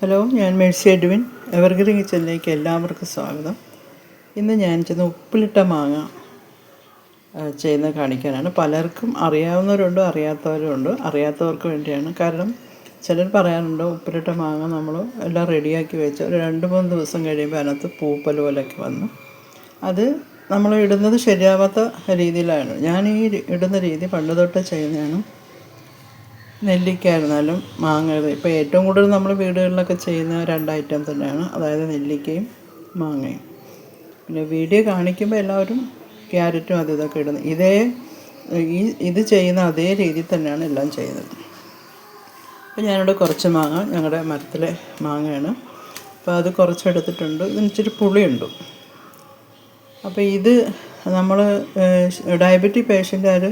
Hello ഞാൻ Mercy Edwin evergreen കിച്ചനിലേക്ക് എല്ലാവർക്കും സ്വാഗതം. ഇന്ന് ഞാൻ ചെന്ന് ഉപ്പിലിട്ട മാങ്ങ ചെയ്യുന്ന കാണിക്കാനാണ്. പലർക്കും അറിയാവുന്നവരുണ്ട് അറിയാത്തവരുണ്ട് അറിയാത്തവർക്ക് വേണ്ടിയാണ്. കാരണം ചിലർ പറയാറുണ്ട് ഉപ്പിലിട്ട മാങ്ങ നമ്മൾ എല്ലാം റെഡിയാക്കി വെച്ച് ഒരു രണ്ട് മൂന്ന് ദിവസം കഴിയുമ്പോൾ അതിനകത്ത് പൂപ്പൽ പോലെയൊക്കെ വന്ന് അത് നമ്മൾ ഇടുന്നത് ശരിയാവാത്ത രീതിയിലാണ്. ഞാൻ ഈ ഇടുന്ന രീതി പണ്ട് തൊട്ട് ചെയ്യുന്നതാണ്. നെല്ലിക്കായിരുന്നാലും മാങ്ങ ഇപ്പോൾ ഏറ്റവും കൂടുതൽ നമ്മൾ വീടുകളിലൊക്കെ ചെയ്യുന്ന രണ്ട് ഐറ്റം തന്നെയാണ്. അതായത് നെല്ലിക്കയും മാങ്ങയും. പിന്നെ വീഡിയോ കാണിക്കുമ്പോൾ എല്ലാവരും ക്യാരറ്റും അത് ഇതൊക്കെ ഇടുന്നു ഇതേ ഈ ഇത് ചെയ്യുന്ന അതേ രീതിയിൽ തന്നെയാണ് എല്ലാം ചെയ്യുന്നത്. അപ്പോൾ ഞാനിവിടെ കുറച്ച് മാങ്ങ ഞങ്ങളുടെ മരത്തിലെ മാങ്ങയാണ്. അപ്പോൾ അത് കുറച്ചെടുത്തിട്ടുണ്ട്. ഇതിന് ഇച്ചിരി പുളിയുണ്ട്. അപ്പോൾ ഇത് നമ്മൾ ഡയബറ്റിക് പേഷ്യന്റുകാർ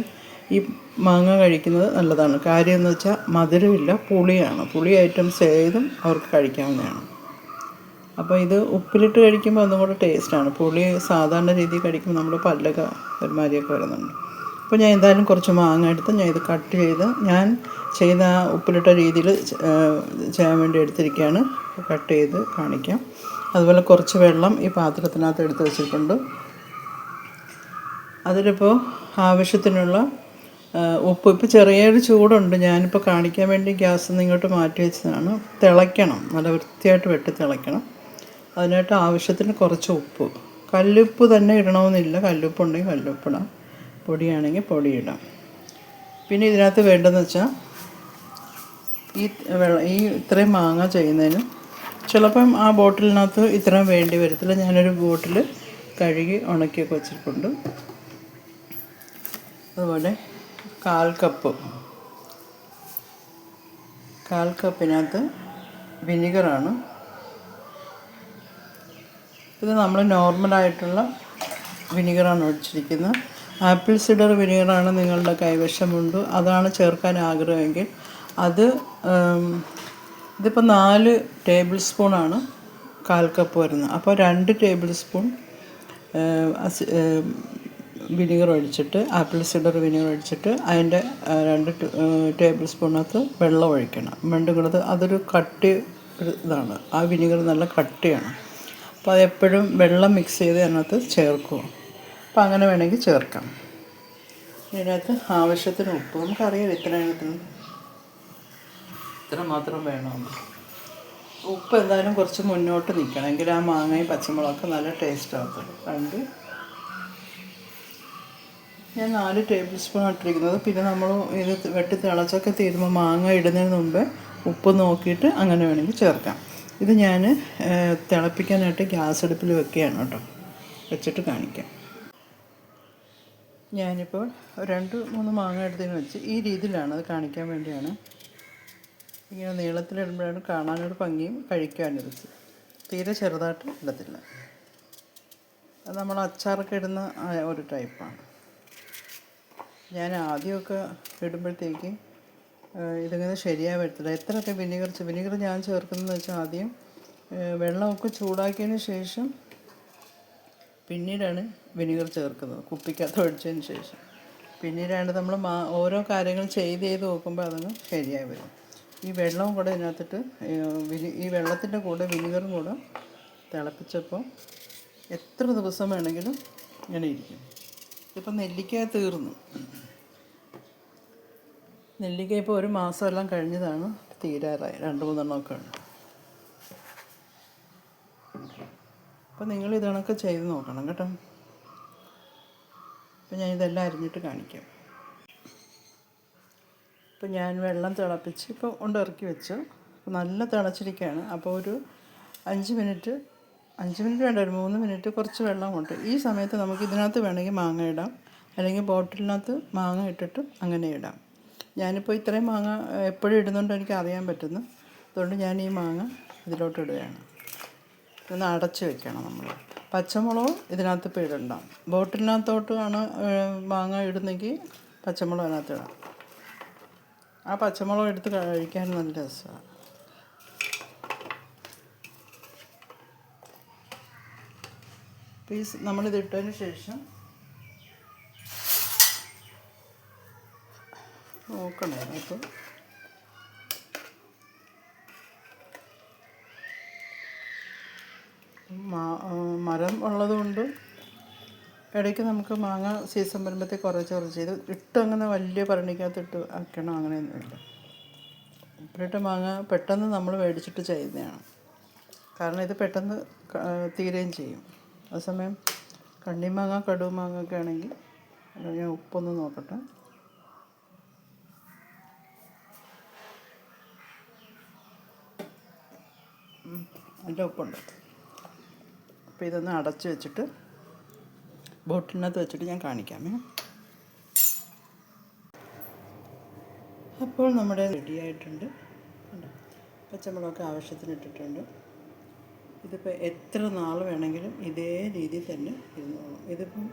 ഈ മാങ്ങ കഴിക്കുന്നത് നല്ലതാണ്. കാര്യം എന്ന് വെച്ചാൽ മധുരമില്ല പുളിയാണ്. പുളി ഐറ്റംസ് ഏതും അവർക്ക് കഴിക്കാവുന്നതാണ്. അപ്പോൾ ഇത് ഉപ്പിലിട്ട് കഴിക്കുമ്പോൾ ഒന്നും കൂടെ ടേസ്റ്റാണ്. പുളി സാധാരണ രീതിയിൽ കഴിക്കുമ്പോൾ നമ്മൾ പല്ലൊക്കെ ഒരുമാതിരിയൊക്കെ വരുന്നുണ്ട്. അപ്പോൾ ഞാൻ എന്തായാലും കുറച്ച് മാങ്ങ എടുത്ത് ഞാൻ ഇത് കട്ട് ചെയ്ത് ഞാൻ ചെയ്ത ആ ഉപ്പിലിട്ട രീതിയിൽ ചെയ്യാൻ വേണ്ടി എടുത്തിരിക്കുകയാണ് കട്ട് ചെയ്ത് കാണിക്കാം. അതുപോലെ കുറച്ച് വെള്ളം ഈ പാത്രത്തിനകത്ത് എടുത്ത് വെച്ചിട്ടുണ്ട്. അതിലിപ്പോൾ ആവശ്യത്തിനുള്ള ഉപ്പ് ഇപ്പോൾ ചെറിയൊരു ചൂടുണ്ട്. ഞാനിപ്പോൾ കാണിക്കാൻ വേണ്ടി ഗ്യാസ് ഇങ്ങോട്ട് മാറ്റി വെച്ചതാണ്. തിളയ്ക്കണം. നല്ല വൃത്തിയായിട്ട് വെട്ടി തിളയ്ക്കണം. അതിനായിട്ട് ആവശ്യത്തിന് കുറച്ച് ഉപ്പ്. കല്ലുപ്പ് തന്നെ ഇടണമെന്നില്ല. കല്ലുപ്പുണ്ടെങ്കിൽ ഉണ്ടെങ്കിൽ കല്ലുപ്പ് ഇടാം പൊടിയാണെങ്കിൽ പൊടിയിടാം. പിന്നെ ഇതിനകത്ത് വേണ്ടതെന്ന് വെച്ചാൽ ഈ വെള്ളം ഈ ഇത്രയും മാങ്ങ ചെയ്യുന്നതിന് ചിലപ്പം ആ ബോട്ടിലിനകത്ത് ഇത്രയും വേണ്ടി വരത്തില്ല. ഞാനൊരു ബോട്ടിൽ കഴുകി ഉണക്കിയൊക്കെ വെച്ചിട്ടുണ്ട്. അതുപോലെ കാൽ കപ്പ്. കാൽ കപ്പിനകത്ത് വിനിഗറാണ്. ഇത് നമ്മൾ നോർമലായിട്ടുള്ള വിനിഗറാണ് ഒഴിച്ചിരിക്കുന്നത് ആപ്പിൾ സിഡർ വിനിഗറാണ് നിങ്ങളുടെ കൈവശമുണ്ട്. അതാണ് ചേർക്കാൻ ആഗ്രഹമെങ്കിൽ. അത് ഇതിപ്പോൾ നാല് ടേബിൾ സ്പൂണാണ് കാൽ കപ്പ് വരുന്നത്. അപ്പോൾ രണ്ട് ടേബിൾ സ്പൂൺ വിനിഗർ ഒഴിച്ചിട്ട് ആപ്പിൾ സിഡർ വിനീഗർ ഒഴിച്ചിട്ട് അതിന്റെ രണ്ട് ടേബിൾ സ്പൂണകത്ത് വെള്ളം ഒഴിക്കണം. രണ്ടും കൂടെ അതൊരു കട്ടി ഇതാണ്. ആ വിനീഗർ നല്ല കട്ടിയാണ്. അപ്പോൾ അത് എപ്പോഴും വെള്ളം മിക്സ് ചെയ്ത് അതിനകത്ത് ചേർക്കുക. അപ്പോൾ അങ്ങനെ വേണമെങ്കിൽ ചേർക്കാം. ഇതിനകത്ത് ആവശ്യത്തിന് ഉപ്പ്. നമുക്കറിയാം ഇത്ര ഇത്ര മാത്രം വേണമെന്ന് ഉപ്പ് എന്തായാലും കുറച്ച് മുന്നോട്ട് നിൽക്കണം. എങ്കിൽ ആ മാങ്ങയും പച്ചമുളകൊക്കെ നല്ല ടേസ്റ്റ് ആകത്തുള്ളൂ രണ്ട് ഞാൻ നാല് ടേബിൾ സ്പൂൺ ഇട്ടിരിക്കുന്നത്. പിന്നെ നമ്മൾ ഇത് വെട്ടി തിളച്ചൊക്കെ തീരുമ്പോൾ മാങ്ങ ഇടുന്നതിന് മുമ്പ് ഉപ്പ് നോക്കിയിട്ട് അങ്ങനെ വേണമെങ്കിൽ ചേർക്കാം. ഇത് ഞാൻ തിളപ്പിക്കാനായിട്ട് ഗ്യാസ് അടുപ്പിൽ വെക്കുകയാണ് കേട്ടോ. വെച്ചിട്ട് കാണിക്കാം. ഞാനിപ്പോൾ രണ്ട് മൂന്ന് മാങ്ങ എടുത്തതിന് വെച്ച് ഈ രീതിയിലാണ് അത് കാണിക്കാൻ വേണ്ടിയാണ്. ഇങ്ങനെ നീളത്തിലിടുമ്പോഴാണ് കാണാനൊരു ഭംഗിയും കഴിക്കാനും ഇത്. തീരെ ചെറുതായിട്ട് ഇടത്തില്ല. അത് നമ്മൾ അച്ചാറൊക്കെ ഇടുന്ന ഒരു ടൈപ്പാണ്. ഞാൻ ആദ്യമൊക്കെ ഇടുമ്പോഴത്തേക്ക് ഇതിങ്ങനെ ശരിയായി വരത്തില്ല. എത്രയൊക്കെ വിനീഗർ വിനീഗർ ഞാൻ ചേർക്കുന്നതെന്ന് വെച്ചാൽ ആദ്യം വെള്ളമൊക്കെ ചൂടാക്കിയതിന് ശേഷം പിന്നീടാണ് വിനീഗർ ചേർക്കുന്നത് കുപ്പിക്കകത്ത് ഒഴിച്ചതിന് ശേഷം. പിന്നീടാണ് നമ്മൾ മാ ഓരോ കാര്യങ്ങൾ ചെയ്ത് ചെയ്ത് നോക്കുമ്പോൾ അതങ്ങ് ശരിയായി വരും. ഈ വെള്ളവും കൂടെ ഇതിനകത്തിട്ട് ഈ വെള്ളത്തിന്റെ കൂടെ വിനീഗറും കൂടെ തിളപ്പിച്ചപ്പോൾ എത്ര ദിവസം വേണമെങ്കിലും ഇങ്ങനെ ഇരിക്കും. ഇപ്പം നെല്ലിക്ക തീർന്നു. നെല്ലിക്ക ഇപ്പോൾ ഒരു മാസമെല്ലാം കഴിഞ്ഞതാണ്. തീരാറായി. രണ്ട് മൂന്നെണ്ണമൊക്കെ ഉണ്ട്. അപ്പം നിങ്ങൾ ഇതണൊക്കെ ചെയ്ത് നോക്കണം കേട്ടോ. അപ്പം ഞാൻ ഇതെല്ലാം അരിഞ്ഞിട്ട് കാണിക്കാം. ഇപ്പം ഞാൻ വെള്ളം തിളപ്പിച്ച് ഇപ്പോൾ കൊണ്ട് ഇറക്കി വെച്ചു. അപ്പോൾ നല്ല തിളച്ചിരിക്കുകയാണ്. അപ്പോൾ ഒരു അഞ്ച് മിനിറ്റ് അഞ്ച് മിനിറ്റ് വേണ്ട ഒരു മൂന്ന് മിനിറ്റ് കുറച്ച് വെള്ളം കൊണ്ട്. ഈ സമയത്ത് നമുക്ക് ഇതിനകത്ത് വേണമെങ്കിൽ മാങ്ങ ഇടാം. അല്ലെങ്കിൽ ബോട്ടിലിനകത്ത് മാങ്ങ ഇട്ടിട്ട് അങ്ങനെ ഇടാം. ഞാനിപ്പോൾ ഇത്രയും മാങ്ങ എപ്പോഴും ഇടുന്നുണ്ട് എനിക്ക് അറിയാൻ പറ്റുന്നു. അതുകൊണ്ട് ഞാൻ ഈ മാങ്ങ ഇതിലോട്ട് ഇടുകയാണ് ഇതൊന്ന് അടച്ച് വെക്കണം നമ്മൾ പച്ചമുളകും ഇതിനകത്ത് ഇപ്പോൾ ഇടണ്ട. ബോട്ടിലിനകത്തോട്ടാണ് മാങ്ങ ഇടുന്നെങ്കിൽ പച്ചമുളക് അതിനകത്ത് ഇടാം. ആ പച്ചമുളക് എടുത്ത് കഴിക്കാൻ നല്ല രസമാണ് പീസ് നമ്മളിത് ഇട്ടതിന് ശേഷം നോക്കണേ. അപ്പോൾ മരം ഉള്ളതുകൊണ്ട് ഇടയ്ക്ക് നമുക്ക് മാങ്ങ സീസൺ വരുമ്പോഴത്തേക്ക് കുറച്ച് കുറച്ച് ചെയ്ത് ഇട്ട് അങ്ങനെ വലിയ ഭരണിക്കകത്ത് ഇട്ട് ആക്കണം അങ്ങനെയൊന്നുമില്ല. ഇപ്പോഴിട്ട് മാങ്ങ പെട്ടെന്ന് നമ്മൾ മേടിച്ചിട്ട് ചെയ്യുന്നതാണ്. കാരണം ഇത് പെട്ടെന്ന് തീരുകയും ചെയ്യും. അതേസമയം കണ്ണിമാങ്ങ കടുമാങ്ങ ഒക്കെ ആണെങ്കിൽ ഞാൻ ഉപ്പൊന്ന് നോക്കട്ടെ. നല്ല ഉപ്പുണ്ട്. അപ്പോൾ ഇതൊന്ന് അടച്ച് വെച്ചിട്ട് ബോട്ടിലിനകത്ത് വെച്ചിട്ട് ഞാൻ കാണിക്കാമേ. അപ്പോൾ നമ്മുടെ റെഡി ആയിട്ടുണ്ട്. കണ്ടോ? പച്ചമുളകൊക്കെ ആവശ്യത്തിന് ഇട്ടിട്ടുണ്ട്. ഇതിപ്പോൾ എത്ര നാൾ വേണമെങ്കിലും ഇതേ രീതിയിൽ തന്നെ ഇരുന്നോളും. ഇതിപ്പം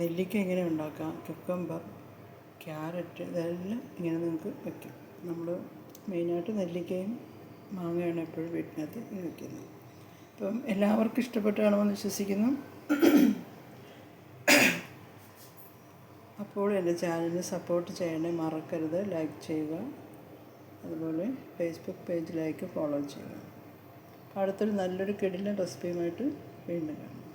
നെല്ലിക്ക ഇങ്ങനെ ഉണ്ടാക്കാം കുക്കമ്പർ ക്യാരറ്റ് ഇതെല്ലാം ഇങ്ങനെ നിങ്ങൾക്ക് വയ്ക്കാം നമ്മൾ മെയിനായിട്ട് നെല്ലിക്കയും മാങ്ങയാണ് എപ്പോഴും വീട്ടിനകത്ത് വയ്ക്കുന്നത് അപ്പം എല്ലാവർക്കും ഇഷ്ടപ്പെട്ട് കാണുമെന്ന് വിശ്വസിക്കുന്നു. അപ്പോൾ എന്റെ ചാനലിനെ സപ്പോർട്ട് ചെയ്യണേ മറക്കരുത്. ലൈക്ക് ചെയ്യുക. അതുപോലെ ഫേസ്ബുക്ക് പേജിലേക്ക് ഫോളോ ചെയ്യുക. അടുത്തൊരു നല്ലൊരു കിടിലൻ റെസിപ്പിയുമായിട്ട് വീണ്ടും കാണാം.